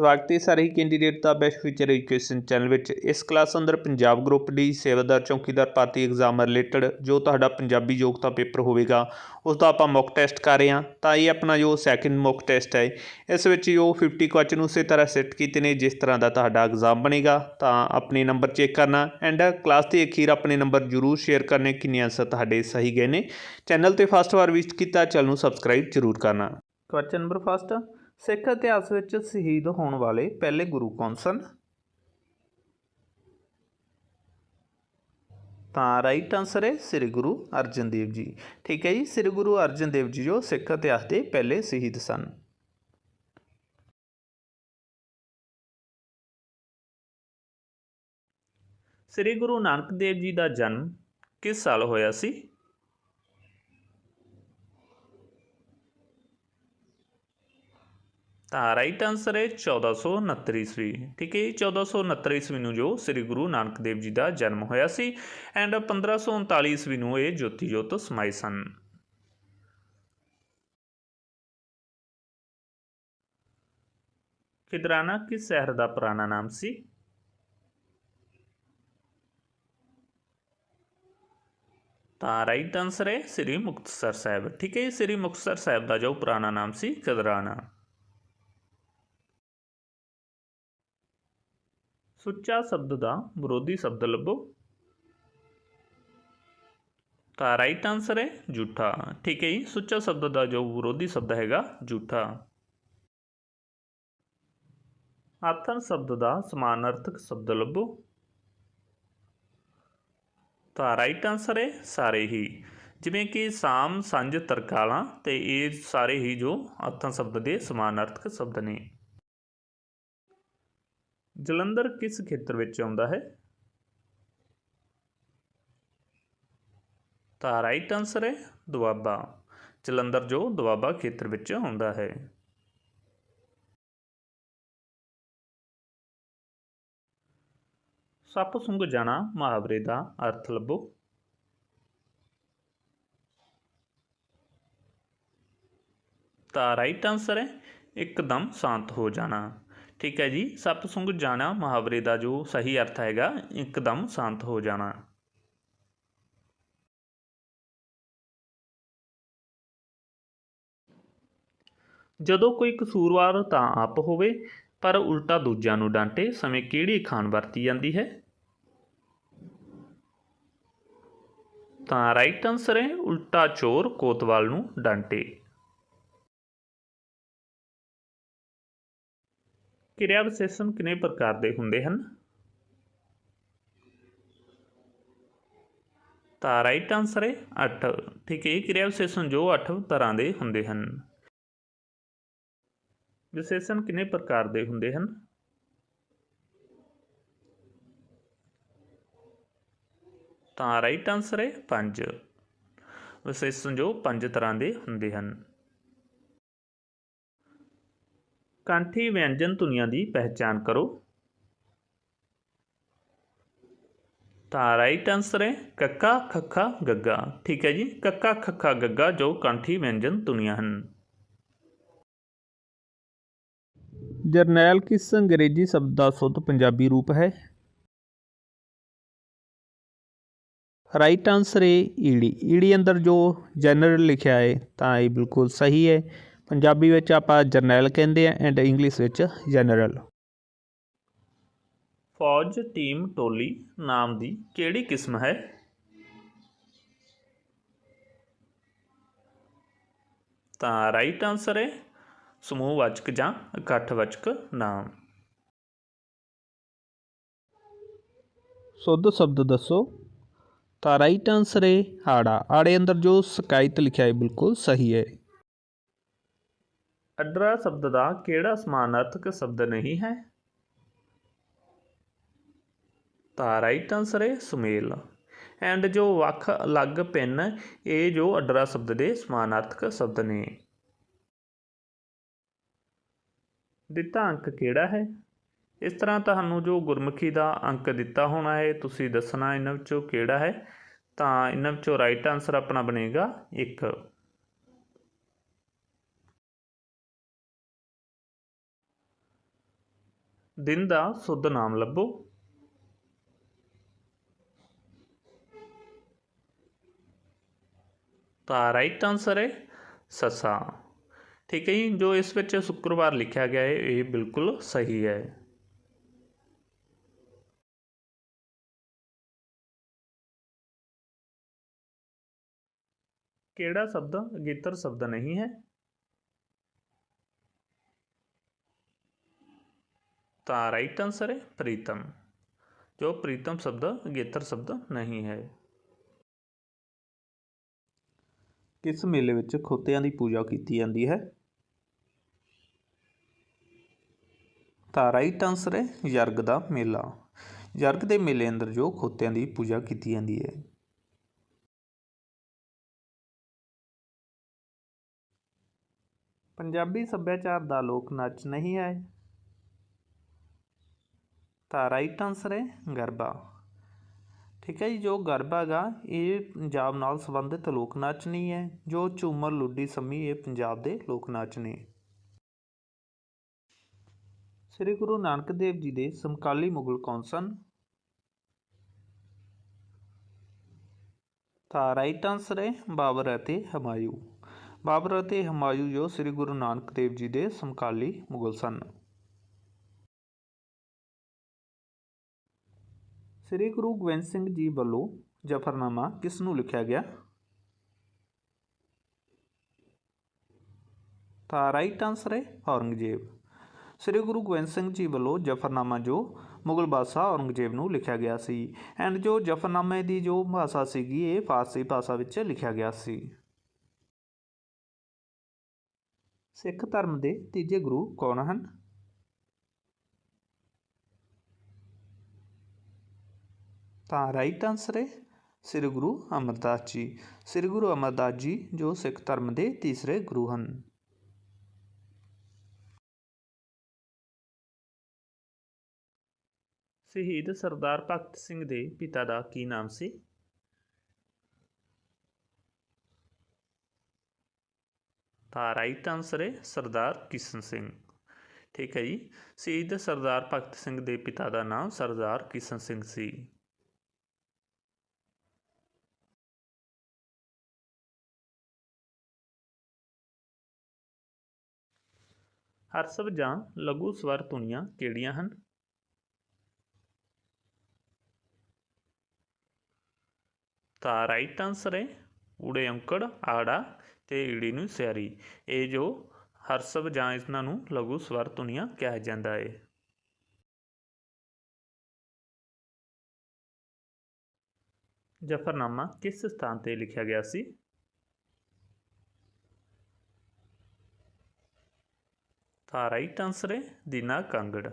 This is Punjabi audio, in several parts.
ਸਵਾਗਤ ਹੈ ਸਾਰੇ ਹੀ ਕੈਂਡੀਡੇਟ ਦਾ ਬੈਸਟ ਫਿਊਚਰ ਐਜੂਕੇਸ਼ਨ ਚੈਨਲ ਵਿੱਚ। ਇਸ ਕਲਾਸ ਅੰਦਰ ਪੰਜਾਬ ਗਰੁੱਪ ਡੀ ਸੇਵਾਦਾਰ, ਚੌਕੀਦਾਰ ਭਰਤੀ ਐਗਜ਼ਾਮ ਰਿਲੇਟਡ ਜੋ ਤੁਹਾਡਾ ਪੰਜਾਬੀ ਯੋਗਤਾ ਪੇਪਰ ਹੋਵੇਗਾ, ਉਸ ਦਾ ਆਪਾਂ ਮੁੱਕ ਟੈਸਟ ਕਰ ਰਹੇ ਹਾਂ। ਤਾਂ ਇਹ ਆਪਣਾ ਜੋ ਸੈਕਿੰਡ ਮੁੱਕ ਟੈਸਟ ਹੈ, ਇਸ ਵਿੱਚ ਜੋ 50 ਕੁਐਸਚਨ ਉਸੇ ਤਰ੍ਹਾਂ ਸੈੱਟ ਕੀਤੇ ਨੇ, ਜਿਸ ਤਰ੍ਹਾਂ ਦਾ ਤੁਹਾਡਾ ਐਗਜ਼ਾਮ ਬਣੇਗਾ, ਤਾਂ ਆਪਣੇ ਨੰਬਰ ਚੈੱਕ ਕਰਨਾ। ਐਂਡ ਕਲਾਸ ਦੇ ਅਖੀਰ ਆਪਣੇ ਨੰਬਰ ਜ਼ਰੂਰ ਸ਼ੇਅਰ ਕਰਨੇ, ਕਿੰਨੇ ਆਨਸਰ ਤੁਹਾਡੇ ਸਹੀ ਗਏ ਨੇ। ਚੈਨਲ ਤੇ ਫਸਟ ਵਾਰ ਵਿਜ਼ਿਟ ਕੀਤਾ, ਚੈਨਲ ਨੂੰ ਸਬਸਕ੍ਰਾਈਬ ਜ਼ਰੂਰ ਕਰਨਾ। ਕੁਐਸਚਨ ਨੰਬਰ ਫਸਟ ਸਿੱਖ ਇਤਿਹਾਸ ਵਿੱਚ ਸ਼ਹੀਦ ਹੋਣ ਵਾਲੇ ਪਹਿਲੇ ਗੁਰੂ ਕੌਣ ਸਨ? ਤਾਂ ਰਾਈਟ ਆਨਸਰ ਹੈ ਸ੍ਰੀ ਗੁਰੂ ਅਰਜਨ ਦੇਵ ਜੀ। ਠੀਕ ਹੈ ਜੀ, ਸ੍ਰੀ ਗੁਰੂ ਅਰਜਨ ਦੇਵ ਜੀ ਜੋ ਸਿੱਖ ਇਤਿਹਾਸ ਦੇ ਪਹਿਲੇ ਸ਼ਹੀਦ ਸਨ। ਸ੍ਰੀ ਗੁਰੂ ਨਾਨਕ ਦੇਵ ਜੀ ਦਾ ਜਨਮ ਕਿਸ ਸਾਲ ਹੋਇਆ ਸੀ? ਤਾਂ ਰਾਈਟ ਆਨਸਰ ਹੈ 1469 ਈਸਵੀ। ਠੀਕ ਹੈ ਜੀ 1469 ਈਸਵੀ ਨੂੰ ਜੋ ਸ੍ਰੀ ਗੁਰੂ ਨਾਨਕ ਦੇਵ ਜੀ ਦਾ ਜਨਮ ਹੋਇਆ ਸੀ ਐਂਡ 1539 ਈਸਵੀ ਨੂੰ ਇਹ ਜੋਤੀ ਜੋਤ ਸਮਾਏ ਸਨ। ਖਿਦਰਾਣਾ ਕਿਸ ਸ਼ਹਿਰ ਦਾ ਪੁਰਾਣਾ ਨਾਮ ਸੀ? ਤਾਂ ਰਾਈਟ ਆਨਸਰ ਹੈ ਸ੍ਰੀ ਮੁਕਤਸਰ ਸਾਹਿਬ। ਠੀਕ ਹੈ ਜੀ, ਸ੍ਰੀ ਮੁਕਤਸਰ ਸਾਹਿਬ ਦਾ ਜੋ ਪੁਰਾਣਾ ਨਾਮ ਸੀ, ਖਿਦਰਾਣਾ। ਸੁੱਚਾ ਸ਼ਬਦ ਦਾ ਵਿਰੋਧੀ ਸ਼ਬਦ ਲੱਭੋ। ਤਾਂ ਰਾਈਟ ਆਨਸਰ ਹੈ ਝੂਠਾ। ਠੀਕ ਹੈ ਜੀ, ਸੁੱਚਾ ਸ਼ਬਦ ਦਾ ਜੋ ਵਿਰੋਧੀ ਸ਼ਬਦ ਹੈਗਾ, ਝੂਠਾ। ਆਥਨ ਸ਼ਬਦ ਦਾ ਸਮਾਨਾਰਥਕ ਸ਼ਬਦ ਲੱਭੋ। ਤਾਂ ਰਾਈਟ ਆਨਸਰ ਹੈ ਸਾਰੇ ਹੀ। ਜਿਵੇਂ ਕਿ ਸਾਮ, ਸੰਜ, ਤਰਕਾਲਾਂ ਤੇ ਇਹ ਸਾਰੇ ਹੀ ਜੋ ਆਥਨ ਸ਼ਬਦ ਦੇ ਸਮਾਨਾਰਥਕ ਸ਼ਬਦ ਨੇ। ਜਲੰਧਰ ਕਿਸ ਖੇਤਰ ਵਿੱਚ ਆਉਂਦਾ ਹੈ? ਤਾਂ ਰਾਈਟ ਆਨਸਰ ਹੈ ਦੁਆਬਾ। ਜਲੰਧਰ ਜੋ ਦੁਆਬਾ ਖੇਤਰ ਵਿੱਚ ਆਉਂਦਾ ਹੈ। ਸੱਪ ਸੁੰਘ ਜਾਣਾ ਮੁਹਾਵਰੇ ਦਾ ਅਰਥ ਲੱਭੋ। ਤਾਂ ਰਾਈਟ ਆਨਸਰ ਹੈ ਇੱਕਦਮ ਸ਼ਾਂਤ ਹੋ ਜਾਣਾ। ਠੀਕ ਹੈ ਜੀ। ਸੱਪ ਸੁੰਘ ਜਾਣਾ ਮੁਹਾਵਰੇ ਦਾ ਜੋ ਸਹੀ ਅਰਥ ਹੈਗਾ, ਇੱਕਦਮ ਸ਼ਾਂਤ ਹੋ ਜਾਣਾ। ਜਦੋਂ ਕੋਈ ਕਸੂਰਵਾਰ ਤਾਂ ਆਪ ਹੋਵੇ, ਪਰ ਉਲਟਾ ਦੂਜਿਆਂ ਨੂੰ ਡਾਂਟੇ ਸਮੇਂ ਕਿਹੜੀ ਖਾਨ ਵਰਤੀ ਜਾਂਦੀ ਹੈ? ਤਾਂ ਰਾਈਟ ਆਨਸਰ ਹੈ, ਉਲਟਾ ਚੋਰ ਕੋਤਵਾਲ ਨੂੰ ਡਾਂਟੇ। ਕਿਰਿਆ ਵਿਸ਼ੇਸ਼ਣ ਕਿੰਨੇ ਪ੍ਰਕਾਰ ਦੇ ਹੁੰਦੇ ਹਨ? ਤਾਂ ਰਾਈਟ ਆਨਸਰ ਹੈ 8 ਠੀਕ ਹੈ, ਇਹ ਕਿਰਿਆ ਵਿਸ਼ੇਸ਼ਣ ਜੋ 8 ਤਰ੍ਹਾਂ ਦੇ ਹੁੰਦੇ ਹਨ। ਵਿਸ਼ੇਸ਼ਣ ਕਿੰਨੇ ਪ੍ਰਕਾਰ ਦੇ ਹੁੰਦੇ ਹਨ? ਤਾਂ ਰਾਈਟ ਆਨਸਰ ਹੈ 5 ਵਿਸ਼ੇਸ਼ਣ ਜੋ 5 ਤਰ੍ਹਾਂ ਦੇ ਹੁੰਦੇ ਹਨ। ਕੰਠੀ ਵਿਅੰਜਨ ਧੁਨੀਆਂ ਦੀ ਪਹਿਚਾਨ ਕਰੋ। ਤਾਂ ਰਾਈਟ ਆਨਸਰ ਹੈ ਕੱਕਾ, ਖੱਖਾ, ਗੱਗਾ। ਠੀਕ ਹੈ ਜੀ, ਕੱਕਾ, ਖੱਖਾ, ਗੱਗਾ ਜੋ ਕੰਠੀ ਵਿਅੰਜਨ ਧੁਨੀਆਂ ਹਨ। ਜਰਨੈਲ ਕਿਸ ਅੰਗਰੇਜ਼ੀ ਸ਼ਬਦ ਦਾ ਸ਼ੁੱਧ ਪੰਜਾਬੀ ਰੂਪ ਹੈ? ਰਾਈਟ ਆਨਸਰ ਹੈ ਈੜੀ। ਈੜੀ ਅੰਦਰ ਜੋ ਜਨਰਲ ਲਿਖਿਆ ਹੈ, ਤਾਂ ਇਹ ਬਿਲਕੁਲ ਸਹੀ ਹੈ। ਪੰਜਾਬੀ ਵਿੱਚ ਆਪਾਂ ਜਰਨੈਲ ਕਹਿੰਦੇ ਆ ਐਂਡ ਇੰਗਲਿਸ਼ ਵਿੱਚ ਜਨਰਲ ਫੌਜ ਟੀਮ ਟੋਲੀ ਨਾਮ ਦੀ ਕਿਹੜੀ ਕਿਸਮ ਹੈ? ਤਾਂ ਰਾਈਟ ਆਨਸਰ ਹੈ ਸਮੂਹਵਾਚਕ ਜਾਂ ਇਕੱਠਵਾਚਕ ਨਾਮ। ਸ਼ੁੱਧ ਸ਼ਬਦ ਦੱਸੋ। ਤਾਂ ਰਾਈਟ ਆਨਸਰ ਹੈ ਆੜਾ। ਆੜੇ ਅੰਦਰ ਜੋ ਸ਼ਿਕਾਇਤ ਲਿਖਿਆ ਹੈ ਬਿਲਕੁਲ ਸਹੀ ਹੈ। ਅਡਰਾ ਸ਼ਬਦ ਦਾ ਕਿਹੜਾ ਸਮਾਨਾਰਥਕ ਸ਼ਬਦ ਨਹੀਂ ਹੈ? ਤਾਂ ਰਾਈਟ ਆਨਸਰ ਹੈ ਸੁਮੇਲ। ਐਂਡ ਜੋ ਵੱਖ ਅਲੱਗ ਪਿੰਨ, ਇਹ ਜੋ ਅਡਰਾ ਸ਼ਬਦ ਦੇ ਸਮਾਨਾਰਥਕ ਸ਼ਬਦ ਨੇ। ਦਿੱਤਾ ਅੰਕ ਕਿਹੜਾ ਹੈ? ਇਸ ਤਰ੍ਹਾਂ ਤੁਹਾਨੂੰ ਜੋ ਗੁਰਮੁਖੀ ਦਾ ਅੰਕ ਦਿੱਤਾ ਹੋਣਾ ਹੈ, ਤੁਸੀਂ ਦੱਸਣਾ ਇਹਨਾਂ ਵਿੱਚੋਂ ਕਿਹੜਾ ਹੈ? ਤਾਂ ਇਹਨਾਂ ਵਿੱਚੋਂ ਰਾਈਟ ਆਨਸਰ ਆਪਣਾ ਬਣੇਗਾ 1 ਦਿਨ ਦਾ ਸੁੱਧ ਨਾਮ ਲੱਭੋ ਤਾਂ ਰਾਈਟ ਆਨਸਰ ਹੈ ਸੱਸਾ ਠੀਕ ਹੈ ਜੀ ਜੋ ਇਸ ਵਿੱਚ ਸ਼ੁੱਕਰਵਾਰ ਲਿਖਿਆ ਗਿਆ ਹੈ ਇਹ ਬਿਲਕੁਲ ਸਹੀ ਹੈ ਕਿਹੜਾ ਸ਼ਬਦ ਅਗੇਤਰ ਸ਼ਬਦ ਨਹੀਂ ਹੈ ਤਾਂ ਰਾਈਟ ਆਨਸਰ ਹੈ ਪ੍ਰੀਤਮ, ਜੋ ਪ੍ਰੀਤਮ ਸ਼ਬਦ ਅਗੇਤਰ ਸ਼ਬਦ ਨਹੀਂ ਹੈ। ਕਿਸ ਮੇਲੇ ਵਿੱਚ ਖੋਤਿਆਂ ਦੀ ਪੂਜਾ ਕੀਤੀ ਜਾਂਦੀ ਹੈ? ਤਾਂ ਰਾਈਟ ਆਨਸਰ ਹੈ ਯਰਗ ਦਾ ਮੇਲਾ। ਯਰਗ ਦੇ ਮੇਲੇ ਅੰਦਰ ਜੋ ਖੋਤਿਆਂ ਦੀ ਪੂਜਾ ਕੀਤੀ ਜਾਂਦੀ ਹੈ। ਪੰਜਾਬੀ ਸੱਭਿਆਚਾਰ ਦਾ ਲੋਕ ਨਾਚ ਨਹੀਂ ਹੈ। ਤਾਂ ਰਾਈਟ ਆਨਸਰ ਹੈ ਗਰਬਾ। ਠੀਕ ਹੈ ਜੀ, ਜੋ ਗਰਬਾ ਗਾ, ਇਹ ਪੰਜਾਬ ਨਾਲ ਸੰਬੰਧਿਤ ਲੋਕ ਨਾਚ ਨਹੀਂ ਹੈ। ਜੋ ਝੂਮਰ, ਲੁੱਡੀ, ਸੰਮੀ, ਇਹ ਪੰਜਾਬ ਦੇ ਲੋਕ ਨਾਚ ਨੇ। ਸ੍ਰੀ ਗੁਰੂ ਨਾਨਕ ਦੇਵ ਜੀ ਦੇ ਸਮਕਾਲੀ ਮੁਗਲ ਕੌਣ ਸਨ? ਤਾਂ ਰਾਈਟ ਆਨਸਰ ਹੈ ਬਾਬਰ ਅਤੇ ਹਮਾਯੂ। ਬਾਬਰ ਅਤੇ ਹਮਾਯੂ ਜੋ ਸ੍ਰੀ ਗੁਰੂ ਨਾਨਕ ਦੇਵ ਜੀ ਦੇ ਸਮਕਾਲੀ ਮੁਗਲ ਸਨ। ਸ੍ਰੀ ਗੁਰੂ ਗੋਬਿੰਦ ਸਿੰਘ ਜੀ ਵੱਲੋਂ ਜਫਰਨਾਮਾ ਕਿਸ ਨੂੰ ਲਿਖਿਆ ਗਿਆ? ਤਾਂ ਰਾਈਟ ਆਨਸਰ ਹੈ ਔਰੰਗਜ਼ੇਬ। ਸ੍ਰੀ ਗੁਰੂ ਗੋਬਿੰਦ ਸਿੰਘ ਜੀ ਵੱਲੋਂ ਜਫਰਨਾਮਾ ਜੋ ਮੁਗਲ ਬਾਦਸ਼ਾਹ ਔਰੰਗਜ਼ੇਬ ਨੂੰ ਲਿਖਿਆ ਗਿਆ ਸੀ ਐਂਡ ਜੋ ਜਫਰਨਾਮੇ ਦੀ ਜੋ ਭਾਸ਼ਾ ਸੀਗੀ ਇਹ ਫਾਰਸੀ ਭਾਸ਼ਾ ਵਿੱਚ ਲਿਖਿਆ ਗਿਆ ਸੀ। ਸਿੱਖ ਧਰਮ ਦੇ ਤੀਜੇ ਗੁਰੂ ਕੌਣ ਹਨ? ਤਾਂ ਰਾਈਟ ਆਨਸਰ ਹੈ ਸ੍ਰੀ ਗੁਰੂ ਅਮਰਦਾਸ ਜੀ। ਸ੍ਰੀ ਗੁਰੂ ਅਮਰਦਾਸ ਜੀ ਜੋ ਸਿੱਖ ਧਰਮ ਦੇ ਤੀਸਰੇ ਗੁਰੂ ਹਨ। ਸ਼ਹੀਦ ਸਰਦਾਰ ਭਗਤ ਸਿੰਘ ਦੇ ਪਿਤਾ ਦਾ ਕੀ ਨਾਮ ਸੀ? ਤਾਂ ਰਾਈਟ ਆਨਸਰ ਹੈ ਸਰਦਾਰ ਕਿਸ਼ਨ ਸਿੰਘ। ਠੀਕ ਹੈ ਜੀ। ਸ਼ਹੀਦ ਸਰਦਾਰ ਭਗਤ ਸਿੰਘ ਦੇ ਪਿਤਾ ਦਾ ਨਾਮ ਸਰਦਾਰ ਕਿਸ਼ਨ ਸਿੰਘ ਸੀ। ਹਰਸਵ ਜਾਂ ਲਘੂ ਸਵਰ ਧੁਨੀਆਂ ਕਿਹੜੀਆਂ ਹਨ? ਤਾਂ ਰਾਈਟ ਆਨਸਰ ਹੈ ਊੜੇ ਅੰਕੜ, ਆੜਾ ਤੇ ਈੜੀ ਨੂੰ ਸਿਆਰੀ। ਇਹ ਜੋ ਹਰਸਵ ਜਾਂ ਇਹਨਾਂ ਨੂੰ ਲਘੂ ਸਵਰ ਧੁਨੀਆਂ ਕਿਹਾ ਜਾਂਦਾ ਹੈ ਜਫਰਨਾਮਾ ਕਿਸ ਸਥਾਨ ਤੇ ਲਿਖਿਆ ਗਿਆ ਸੀ? ਤਾਂ ਰਾਈਟ ਆਨਸਰ ਹੈ ਦੀਨਾ ਕਾਂਗੜ।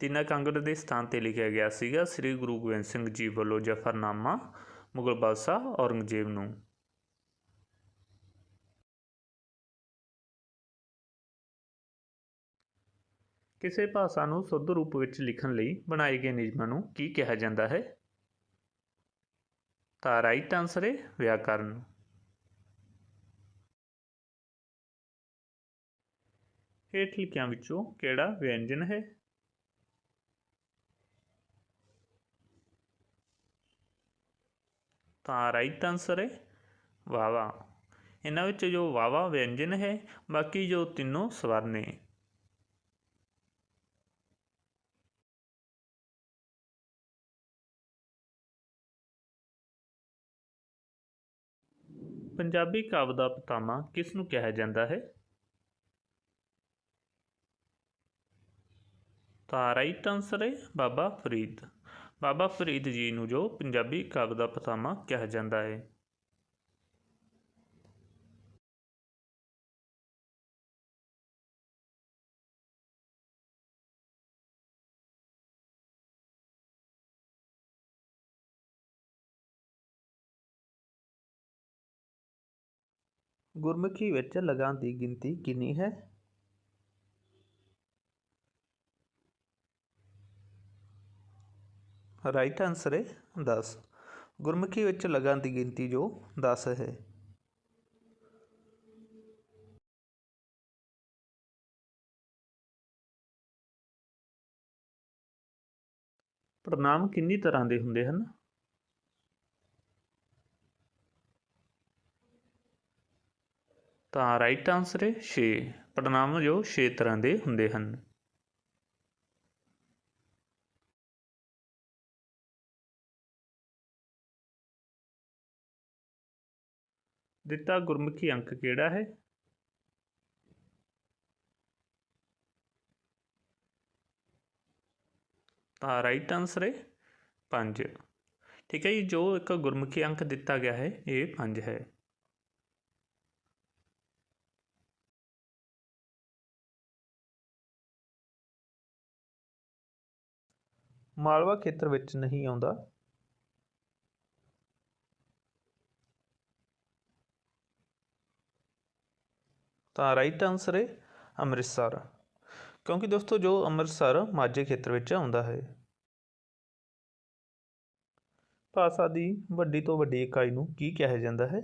ਦੀਨਾ ਕਾਂਗੜ ਦੇ ਸਥਾਨ ਤੇ ਲਿਖਿਆ ਗਿਆ ਸੀਗਾ ਸ੍ਰੀ ਗੁਰੂ ਗੋਬਿੰਦ ਸਿੰਘ ਜੀ ਵੱਲੋਂ ਜਫਰਨਾਮਾ ਮੁਗਲ ਬਾਦਸ਼ਾਹ ਔਰੰਗਜ਼ੇਬ ਨੂੰ। ਕਿਸੇ ਭਾਸ਼ਾ ਨੂੰ ਸ਼ੁੱਧ ਰੂਪ ਵਿੱਚ ਲਿਖਣ ਲਈ ਬਣਾਏ ਗਏ ਨਿਯਮਾਂ ਨੂੰ ਕੀ ਕਿਹਾ ਜਾਂਦਾ ਹੈ? ਤਾਂ ਰਾਈਟ ਆਨਸਰ ਹੈ ਵਿਆਕਰਨ। ਹੇਠ ਲਿਖਿਆਂ ਵਿੱਚੋਂ ਕਿਹੜਾ ਵਿਅੰਜਨ ਹੈ? ਤਾਂ ਰਾਈਟ ਆਨਸਰ ਹੈ ਵਾਵਾ ਇਹਨਾਂ ਵਿੱਚ ਜੋ ਵਾਵਾ ਵਿਅੰਜਨ ਹੈ, ਬਾਕੀ ਜੋ ਤਿੰਨੋਂ ਸਵਰ ਨੇ। ਪੰਜਾਬੀ ਕਾਵਿ ਦਾ ਪਤਾਮਾ ਕਿਸ ਨੂੰ ਕਿਹਾ ਜਾਂਦਾ ਹੈ? ਤਾਂ ਰਾਈਟ ਆਨਸਰ ਹੈ ਬਾਬਾ ਫਰੀਦ। ਬਾਬਾ ਫਰੀਦ ਜੀ ਨੂੰ ਜੋ ਪੰਜਾਬੀ ਕਾਵਿ ਦਾ ਪਿਤਾਮਾ ਕਿਹਾ ਜਾਂਦਾ ਹੈ। ਗੁਰਮੁਖੀ ਵਿੱਚ ਲਗਾਂ ਦੀ ਗਿਣਤੀ ਕਿੰਨੀ ਹੈ? ਰਾਈਟ ਆਨਸਰ ਹੈ 10 ਗੁਰਮੁਖੀ ਵਿੱਚ ਲਗਾਂ ਦੀ ਗਿਣਤੀ ਜੋ 10 ਹੈ। ਪੜਨਾਮ ਕਿੰਨੀ ਤਰ੍ਹਾਂ ਦੇ ਹੁੰਦੇ ਹਨ? ਤਾਂ ਰਾਈਟ ਆਨਸਰ ਹੈ 6 ਪੜਨਾਮ ਜੋ 6 ਤਰ੍ਹਾਂ ਦੇ ਹੁੰਦੇ ਹਨ। ਦਿੱਤਾ ਗੁਰਮੁਖੀ ਅੰਕ ਕਿਹੜਾ ਹੈ? ਤਾਂ ਰਾਈਟ ਆਨਸਰ ਹੈ 5 ਠੀਕ ਹੈ ਜੀ, ਜੋ ਇੱਕ ਗੁਰਮੁਖੀ ਅੰਕ ਦਿੱਤਾ ਗਿਆ ਹੈ, ਇਹ 5 ਹੈ। ਮਾਲਵਾ ਖੇਤਰ ਵਿੱਚ ਨਹੀਂ ਆਉਂਦਾ। ਤਾਂ ਰਾਈਟ ਆਨਸਰ ਹੈ ਅੰਮ੍ਰਿਤਸਰ। ਕਿਉਂਕਿ ਦੋਸਤੋ, ਜੋ ਅੰਮ੍ਰਿਤਸਰ ਮਾਝੇ ਖੇਤਰ ਵਿੱਚ ਆਉਂਦਾ ਹੈ। ਭਾਸ਼ਾ ਦੀ ਵੱਡੀ ਤੋਂ ਵੱਡੀ ਇਕਾਈ ਨੂੰ ਕੀ ਕਿਹਾ ਜਾਂਦਾ ਹੈ?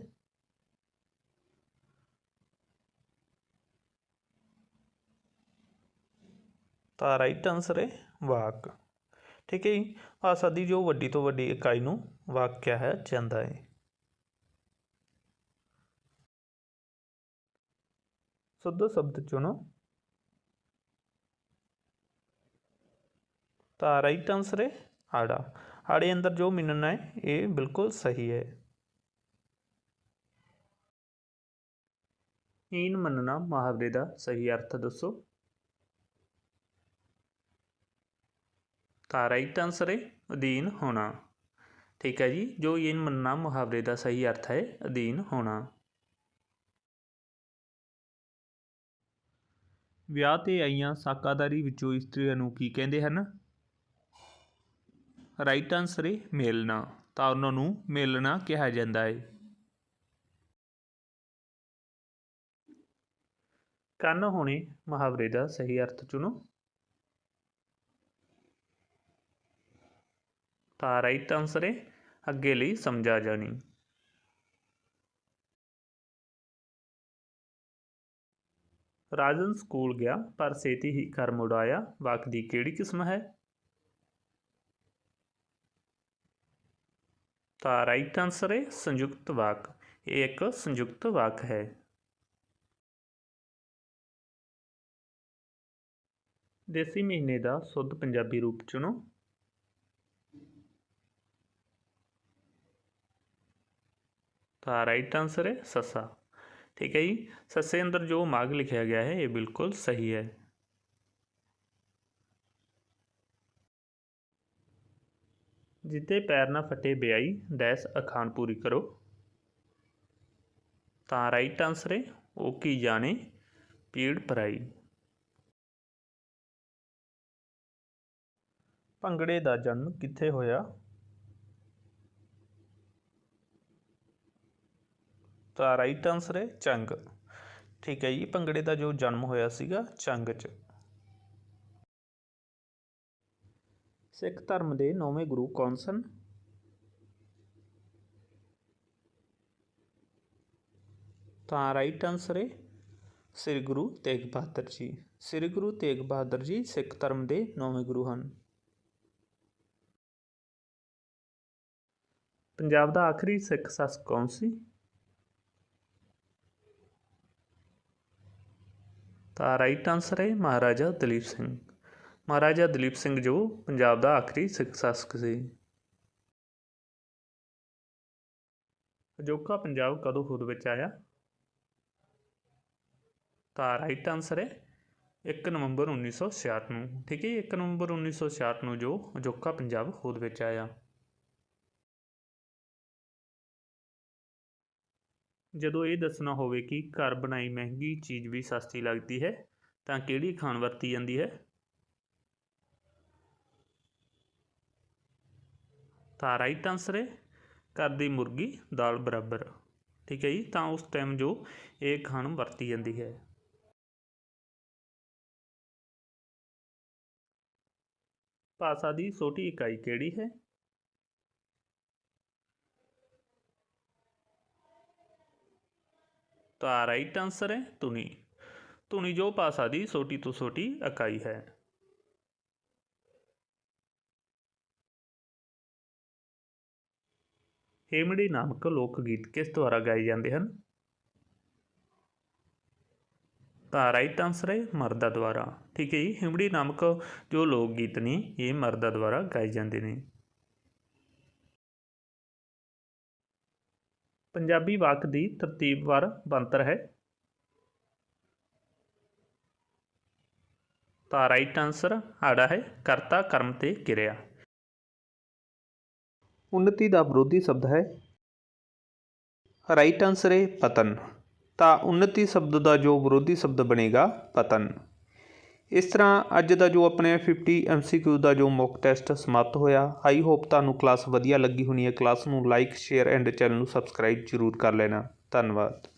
ਤਾਂ ਰਾਈਟ ਆਨਸਰ ਹੈ ਵਾਕ। ਠੀਕ ਹੈ ਜੀ, ਭਾਸ਼ਾ ਦੀ ਜੋ ਵੱਡੀ ਤੋਂ ਵੱਡੀ ਇਕਾਈ ਨੂੰ ਵਾਕ ਕਿਹਾ ਜਾਂਦਾ ਹੈ। शुद्ध शब्द चुनो ਤਾਂ ਰਾਈਟ ਆਨਸਰ ਹੈ ਆੜਾ ਆੜੇ ਅੰਦਰ ਜੋ ਮਿਲਣਾ ਹੈ ਇਹ ਬਿਲਕੁਲ ਸਹੀ ਹੈ ਹੀਨ ਮੰਨਣਾ ਮੁਹਾਵਰੇ ਦਾ ਸਹੀ ਅਰਥ ਦੱਸੋ ਤਾਂ ਰਾਈਟ ਆਨਸਰ ਹੈ ਅਧੀਨ ਹੋਣਾ ਠੀਕ ਹੈ ਜੀ ਜੋ ਹੀਨ ਮੰਨਣਾ ਮੁਹਾਵਰੇ ਦਾ ਸਹੀ ਅਰਥ ਹੈ ਅਧੀਨ ਹੋਣਾ ਵਿਆਹ ਤੇ ਆਈਆਂ ਸਾਕਾਦਾਰੀ ਵਿੱਚੋਂ ਇਸਤਰੀਆਂ ਨੂੰ ਕੀ ਕਹਿੰਦੇ ਹਨ? ਰਾਈਟ ਆਨਸਰ ਹੈ ਮੇਲਣਾ, ਤਾਂ ਉਹਨਾਂ ਨੂੰ ਮੇਲਣਾ ਕਿਹਾ ਜਾਂਦਾ ਹੈ ਕੰਨ ਹੋਣੇ ਮੁਹਾਵਰੇ ਦਾ ਸਹੀ ਅਰਥ ਚੁਣੋ। ਤਾਂ ਰਾਈਟ ਆਨਸਰ ਹੈ ਅੱਗੇ ਲਈ ਸਮਝਾ ਜਾਣੀ। ਰਾਜਨ ਸਕੂਲ ਗਿਆ, ਪਰ ਛੇਤੀ ਹੀ ਘਰ ਮੁੜ ਆਇਆ। ਵਾਕ ਦੀ ਕਿਹੜੀ ਕਿਸਮ ਹੈ? ਤਾਂ ਰਾਈਟ ਆਨਸਰ ਹੈ ਸੰਯੁਕਤ ਵਾਕ। ਇਹ ਇੱਕ ਸੰਯੁਕਤ ਵਾਕ ਹੈ। ਦੇਸੀ ਮਹੀਨੇ ਦਾ ਸ਼ੁੱਧ ਪੰਜਾਬੀ ਰੂਪ ਚੁਣੋ। ਤਾਂ ਰਾਈਟ ਆਨਸਰ ਹੈ ਸੱਸਾ। ਠੀਕ ਹੈ ਜੀ? ਸੱਸੇ ਅੰਦਰ ਜੋ ਮਾਗ ਲਿਖਿਆ ਗਿਆ ਹੈ, ਇਹ ਬਿਲਕੁਲ ਸਹੀ ਹੈ। ਜਿੱਤੇ ਪੈਰ ਨਾ ਫਟੇ ਬਿਆਈ, ਡੈਸ ਅਖਾਣ ਪੂਰੀ ਕਰੋ। ਤਾਂ ਰਾਈਟ ਆਨਸਰ ਹੈ, ਉਹ ਕੀ ਜਾਣੇ? ਪੀੜ ਪਰਾਈ ਭੰਗੜੇ ਦਾ ਜਨਮ ਕਿੱਥੇ ਹੋਇਆ? ਤਾਂ ਰਾਈਟ ਆਨਸਰ ਹੈ ਚੰਗ। ਠੀਕ ਹੈ ਜੀ, ਭੰਗੜੇ ਦਾ ਜੋ ਜਨਮ ਹੋਇਆ ਸੀਗਾ ਚੰਗ 'ਚ। ਸਿੱਖ ਧਰਮ ਦੇ ਨੌਵੇਂ ਗੁਰੂ ਕੌਣ ਸਨ? ਤਾਂ ਰਾਈਟ ਆਨਸਰ ਹੈ ਸ੍ਰੀ ਗੁਰੂ ਤੇਗ ਬਹਾਦਰ ਜੀ। ਸ੍ਰੀ ਗੁਰੂ ਤੇਗ ਬਹਾਦਰ ਜੀ ਸਿੱਖ ਧਰਮ ਦੇ ਨੌਵੇਂ ਗੁਰੂ ਹਨ। ਪੰਜਾਬ ਦਾ ਆਖਰੀ ਸਿੱਖ ਸ਼ਾਸਕ ਕੌਣ ਸੀ? ਤਾਂ ਰਾਈਟ ਆਨਸਰ ਹੈ ਮਹਾਰਾਜਾ ਦਲੀਪ ਸਿੰਘ। ਮਹਾਰਾਜਾ ਦਲੀਪ ਸਿੰਘ ਜੋ ਪੰਜਾਬ ਦਾ ਆਖਰੀ ਸਿੱਖ ਸ਼ਾਸਕ ਸੀ। ਅਜੋਕਾ ਪੰਜਾਬ ਕਦੋਂ ਹੋਂਦ ਵਿੱਚ ਆਇਆ? ਤਾਂ ਰਾਈਟ ਆਨਸਰ ਹੈ 1 ਨਵੰਬਰ 1966 ਨੂੰ। ਠੀਕ ਹੈ 1 ਨਵੰਬਰ 1966 ਨੂੰ ਜੋ ਅਜੋਕਾ ਪੰਜਾਬ ਹੋਂਦ ਵਿੱਚ ਆਇਆ। ਜਦੋਂ ਇਹ ਦੱਸਣਾ ਹੋਵੇ ਕਿ ਘਰ ਬਣਾਈ ਮਹਿੰਗੀ ਚੀਜ਼ ਵੀ ਸਸਤੀ ਲੱਗਦੀ ਹੈ, ਤਾਂ ਕਿਹੜੀ ਖਾਣ ਵਰਤੀ ਜਾਂਦੀ ਹੈ? ਤਾਂ ਰਾਈਟ ਆਨਸਰ ਹੈ, ਘਰ ਦੀ ਮੁਰਗੀ, ਦਾਲ ਬਰਾਬਰ। ਠੀਕ ਹੈ ਜੀ, ਤਾਂ ਉਸ ਟਾਈਮ ਜੋ ਇਹ ਖਾਣ ਵਰਤੀ ਜਾਂਦੀ ਹੈ। ਭਾਸ਼ਾ ਦੀ ਛੋਟੀ ਇਕਾਈ ਕਿਹੜੀ ਹੈ? तो राइट आंसर है धुनी धुनी जो भाषा की छोटी तो छोटी इकाई है हेमड़ी नामक ਲੋਕ ਗੀਤ ਕਿਸ ਦੁਆਰਾ ਗਾਏ ਜਾਂਦੇ ਹਨ? ਤਾਂ ਰਾਈਟ ਆਨਸਰ ਹੈ, ਮਰਦਾ ਦੁਆਰਾ। ਠੀਕ ਹੈ ਜੀ, ਹਿਮੜੀ ਨਾਮਕ ਜੋ ਲੋਕ ਗੀਤ ਨੇ, ਇਹ ਮਰਦਾ ਦੁਆਰਾ ਗਾਏ ਜਾਂਦੇ ਨੇ। ਪੰਜਾਬੀ ਵਾਕ ਦੀ ਤਰਤੀਬ ਵਾਰ ਬਣਤਰ ਹੈ। ਤਾਂ ਰਾਈਟ ਆਨਸਰ ਆੜਾ ਹੈ, ਕਰਤਾ ਕਰਮ ਤੇ ਕਿਰਿਆ। ਉન્નਤੀ ਦਾ ਵਿਰੋਧੀ ਸ਼ਬਦ ਹੈ। ਰਾਈਟ ਆਨਸਰ ਹੈ ਪਤਨ। ਤਾਂ ਉન્નਤੀ ਸ਼ਬਦ ਦਾ ਜੋ ਵਿਰੋਧੀ ਸ਼ਬਦ ਬਣੇਗਾ, ਪਤਨ। ਇਸ ਤਰ੍ਹਾਂ ਅੱਜ ਦਾ ਜੋ ਆਪਣੇ 50 ਐਮਸੀਕਿਊ ਦਾ ਜੋ ਮੌਕ ਟੈਸਟ ਸਮਾਪਤ ਹੋਇਆ ਆਈ ਹੋਪ ਤੁਹਾਨੂੰ ਕਲਾਸ ਵਧੀਆ ਲੱਗੀ ਹੋਣੀ ਹੈ। ਕਲਾਸ ਨੂੰ ਲਾਈਕ ਸ਼ੇਅਰ ਐਂਡ ਚੈਨਲ ਨੂੰ ਸਬਸਕ੍ਰਾਈਬ ਜ਼ਰੂਰ ਕਰ ਲੈਣਾ। ਧੰਨਵਾਦ।